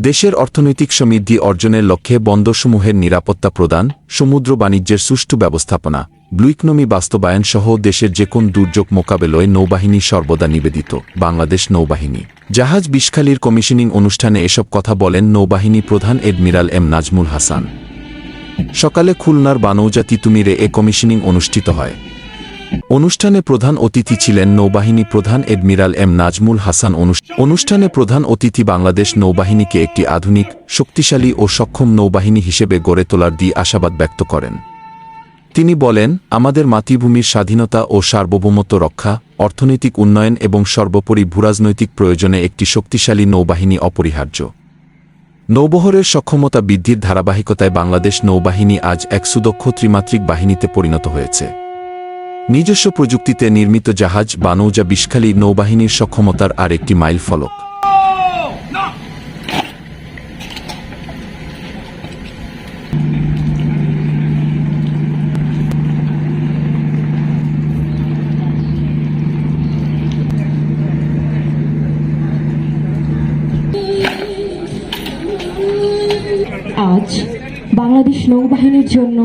দেশের অর্থনৈতিক সমৃদ্ধি অর্জনের লক্ষ্যে বন্দরসমূহের নিরাপত্তা প্রদান, সমুদ্র বাণিজ্যের সুষ্ঠু ব্যবস্থাপনা ব্লু ইকোনমি বাস্তবায়ন সহ দেশের যে কোন দুর্যোগ মোকাবেলায় নৌবাহিনী সর্বদা নিবেদিত, বাংলাদেশ নৌবাহিনী। জাহাজ বিশখালীর কমিশনিং অনুষ্ঠানে এসব কথা বলেন নৌবাহিনী প্রধান এডমিরাল এম নাজমুল হাসান। সকালে খুলনার বানৌজা তিতুমিরে এ কমিশনিং অনুষ্ঠিত হয়। অনুষ্ঠানে প্রধান অতিথি ছিলেন নৌবাহিনী প্রধান এডমিরাল এম নাজমুল হাসান অনুষ্ঠানে প্রধান অতিথি বাংলাদেশ নৌবাহিনীকে একটি আধুনিক, শক্তিশালী ও সক্ষম নৌবাহিনী হিসেবে গড়ে তোলার দিয়ে আশাবাদ ব্যক্ত করেন। তিনি বলেন, আমাদের মাতৃভূমির স্বাধীনতা ও সার্বভৌমত্ব রক্ষা, অর্থনৈতিক উন্নয়ন এবং সর্বোপরি ভূরাজনৈতিক প্রয়োজনে একটি শক্তিশালী নৌবাহিনী অপরিহার্য। নৌবহরের সক্ষমতা বৃদ্ধির ধারাবাহিকতায় বাংলাদেশ নৌবাহিনী আজ এক সুদক্ষ ত্রিমাত্রিক বাহিনীতে পরিণত হয়েছে। নিজস্ব প্রযুক্তিতে নির্মিত জাহাজ বা নৌজা বিষখালী নৌবাহিনীর সক্ষমতার আর একটি মাইল ফলক। আজ বাংলাদেশ নৌবাহিনীর জন্য